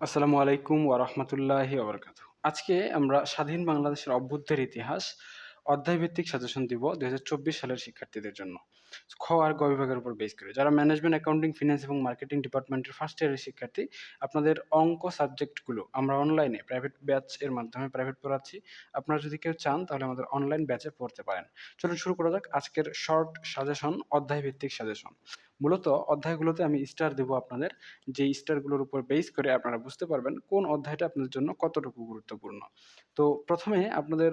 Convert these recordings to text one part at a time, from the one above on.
আসসালামু আলাইকুম ওয়া রাহমাতুল্লাহি ওয়া বারাকাতুহু। আজকে আমরা স্বাধীন বাংলাদেশের অভ্যুদয়ের ইতিহাস অধ্যায়ভিত্তিক সাজেশন দিব ২০২৪ সালের শিক্ষার্থীদের জন্য। খ আর গ বিভাগের উপর বেস করে। যারা ম্যানেজমেন্ট, অ্যাকাউন্টিং, ফিন্যান্স এবং মার্কেটিং ডিপার্টমেন্টের ফার্স্ট ইয়ারের শিক্ষার্থী, আপনাদের অঙ্ক সাবজেক্টগুলো আমরা অনলাইনে প্রাইভেট ব্যাচ এর মাধ্যমে প্রাইভেট পড়াচ্ছি। আপনারা যদি কেউ চান তাহলে আমাদের অনলাইন ব্যাচে পড়তে পারেন। চলুন শুরু করা যাক আজকের শর্ট সাজেশন অধ্যায়ভিত্তিক সাজেশন। মূলত অধ্যায়গুলোতে আমি স্টার দেব আপনাদের। যে স্টারগুলোর উপর বেস করে আপনারা বুঝতে পারবেন কোন অধ্যায়টা আপনাদের জন্য কতটুকু গুরুত্বপূর্ণ। তো প্রথমে আপনাদের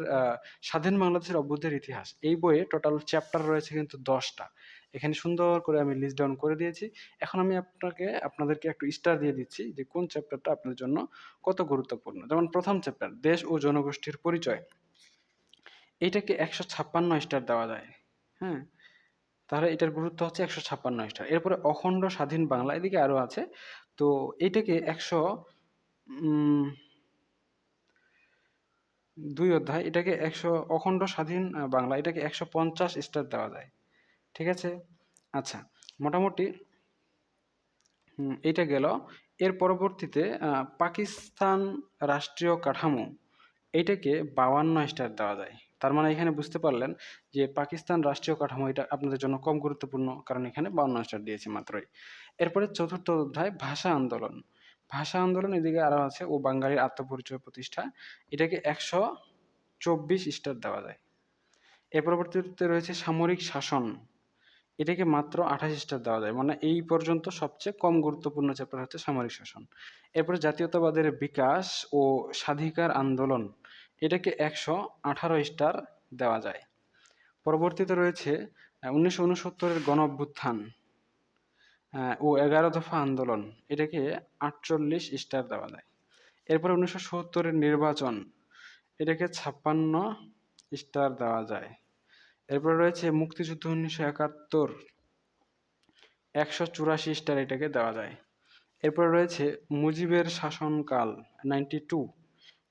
স্বাধীন বাংলাদেশের অভ্যুদয়ের ইতিহাস। এই বইয়ে টোটাল চ্যাপ্টার রয়েছে কিন্তু দশটা। এখানে সুন্দর করে আমি লিস্ট ডাউন করে দিয়েছি। এখন আমি আপনাকে, আপনাদেরকে একটু স্টার দিয়ে দিচ্ছি যে কোন চ্যাপ্টারটা আপনাদের জন্য কত গুরুত্বপূর্ণ। যেমন প্রথম চ্যাপ্টার দেশ ও জনগোষ্ঠীর পরিচয়। এইটাকে একশো ছাপ্পান্ন স্টার দেওয়া যায়। হ্যাঁ? তাহলে এটার গুরুত্ব হচ্ছে একশো ছাপ্পান্ন স্টার এরপরে অখণ্ড স্বাধীন বাংলা এদিকে আরও আছে। তো এইটাকে একশো দুই অধ্যায়, এটাকে একশো, অখণ্ড স্বাধীন বাংলা, এটাকে একশো পঞ্চাশ স্টার দেওয়া যায়। ঠিক আছে? আচ্ছা মোটামুটি এইটা গেল। এর পরবর্তীতে পাকিস্তান রাষ্ট্রীয় কাঠামো এইটাকে বাউান্ন স্টার দেওয়া যায়। তার মানে এখানে বুঝতে পারলেন যে পাকিস্তান রাষ্ট্রীয় কাঠামো এটা আপনাদের জন্য কম গুরুত্বপূর্ণ, কারণ এখানে বাউন্ন স্টার দিয়েছি মাত্রই। এরপরে চতুর্থ অধ্যায়, ভাষা আন্দোলন। ভাষা আন্দোলন এদিকে আরও আছে, ও বাঙালির আত্মপরিচয় প্রতিষ্ঠা। এটাকে একশো চব্বিশ স্টার দেওয়া যায়। এর পরবর্তীতে রয়েছে সামরিক শাসন। এটাকে মাত্র আঠাশ স্টার দেওয়া যায় মানে এই পর্যন্ত সবচেয়ে কম গুরুত্বপূর্ণ চ্যাপ্টার হচ্ছে সামরিক শাসন। এরপরে জাতীয়তাবাদের বিকাশ ও স্বাধিকার আন্দোলন। এটাকে একশো আঠারো স্টার দেওয়া যায়। পরবর্তীতে রয়েছে উনিশশো উনসত্তরের গণ অভ্যুত্থান ও এগারো দফা আন্দোলন। এটাকে আটচল্লিশ স্টার দেওয়া যায়। এরপরে উনিশশো সত্তরের নির্বাচন, এটাকে ছাপ্পান্ন স্টার দেওয়া যায়। এরপরে রয়েছে মুক্তিযুদ্ধ উনিশশো একাত্তর, একশো চুরাশি স্টার এটাকে দেওয়া যায়। এরপরে রয়েছে মুজিবের শাসনকাল, নাইনটি টু,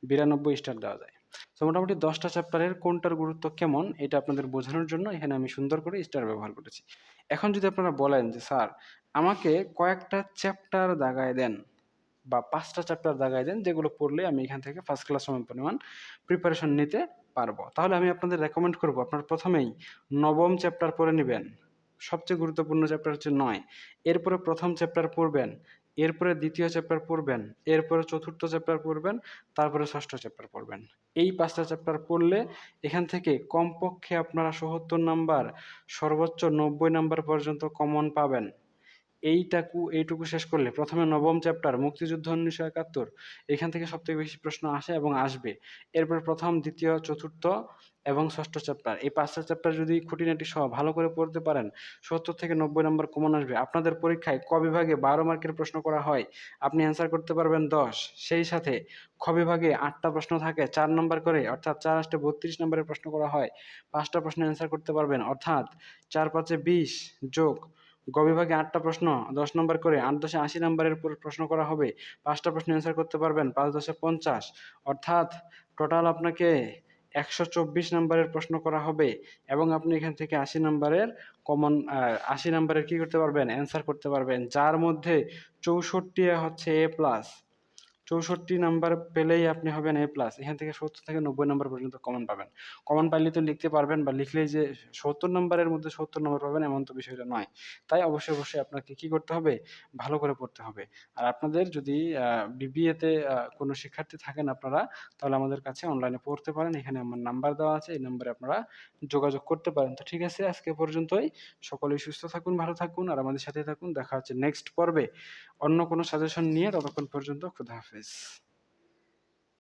বিরানব্বই স্টার দেওয়া যায়। তো মোটামুটি দশটা চ্যাপ্টারের কোনটার গুরুত্ব কেমন, এটা আপনাদের বোঝানোর জন্য এখানে আমি সুন্দর করে স্টার ব্যবহার করেছি। এখন যদি আপনারা বলেন যে, স্যার, আমাকে কয়েকটা চ্যাপ্টার দাগায় দেন বা পাঁচটা চ্যাপ্টার দাগায় দেন, যেগুলো পড়লে আমি এখান থেকে ফার্স্ট ক্লাস সমান পরিমাণ প্রিপারেশন নিতে পারব। তাহলে আমি আপনাদের রেকমেন্ড করব, আপনারা প্রথমেই নবম চ্যাপ্টার পড়ে নেবেন। সবচেয়ে গুরুত্বপূর্ণ চ্যাপ্টার হচ্ছে নয়। এরপরে প্রথম চ্যাপ্টার পড়বেন। এরপরে দ্বিতীয় চ্যাপ্টার পড়বেন, এরপরে চতুর্থ চ্যাপ্টার পড়বেন, তারপরে ষষ্ঠ চ্যাপ্টার পড়বেন। এই পাঁচটা চ্যাপ্টার পড়লে এখান থেকে কমপক্ষে আপনারা সত্তর নাম্বার, সর্বোচ্চ নব্বই নাম্বার পর্যন্ত কমন পাবেন। এইটাকু, এইটুকু শেষ করলে প্রথমে নবম চ্যাপ্টার মুক্তিযুদ্ধ উনিশশো একাত্তর, এখান থেকে সবথেকে বেশি প্রশ্ন আসে এবং আসবে। এরপর প্রথম, দ্বিতীয়, চতুর্থ এবং ষষ্ঠ চ্যাপ্টার এই পাঁচটা চ্যাপ্টার যদি খুঁটিনাটি সহ ভালো করে পড়তে পারেন, সত্তর থেকে নব্বই নম্বর কমন আসবে। আপনাদের পরীক্ষায় ক বিভাগে বারো মার্কের প্রশ্ন করা হয়, আপনি অ্যান্সার করতে পারবেন দশ। সেই সাথে খ বিভাগে আটটা প্রশ্ন থাকে, চার নম্বর করে, অর্থাৎ চার আটটা বত্রিশ নম্বরের প্রশ্ন করা হয়, পাঁচটা প্রশ্ন অ্যান্সার করতে পারবেন। অর্থাৎ চার পাঁচে বিশ যোগ গ বিভাগে আটটা প্রশ্ন, দশ নম্বর করে আট দশে আশি নম্বরের প্রশ্ন করা হবে। পাঁচটা প্রশ্ন অ্যান্সার করতে পারবেন, পাঁচ দশে পঞ্চাশ। অর্থাৎ টোটাল আপনাকে একশো চব্বিশ নম্বরের প্রশ্ন করা হবে এবং আপনি এখান থেকে আশি নম্বরের কমন আশি নম্বরের কি করতে পারবেন? অ্যান্সার করতে পারবেন, যার মধ্যে চৌষট্টি হচ্ছে এ প্লাস চৌষট্টি নাম্বার পেলেই আপনি হবেন এ প্লাস এখান থেকে সত্তর থেকে নব্বই নাম্বার পর্যন্ত কমন পাবেন। কমন পাইলে তো লিখতে পারবেন বা লিখলেই যে সত্তর নাম্বারের মধ্যে সত্তর নম্বর পাবেন এমন তো বিষয়টা নয়। তাই অবশ্যই অবশ্যই আপনাকে কি করতে হবে? ভালো করে পড়তে হবে। আর আপনাদের যদি বিবিএতে কোনো শিক্ষার্থী থাকেন আপনারা, তাহলে আমাদের কাছে অনলাইনে পড়তে পারেন। এখানে আমার নাম্বার দেওয়া আছে। এই নাম্বারে আপনারা যোগাযোগ করতে পারেন। তো ঠিক আছে, আজকে পর্যন্তই। সকলেই সুস্থ থাকুন, ভালো থাকুন। আর আমাদের সাথে থাকুন। দেখা হচ্ছে নেক্সট পর্বে। অন্য কোনো সাজেশন নিয়ে ততক্ষণ পর্যন্ত খুদা হাফেজ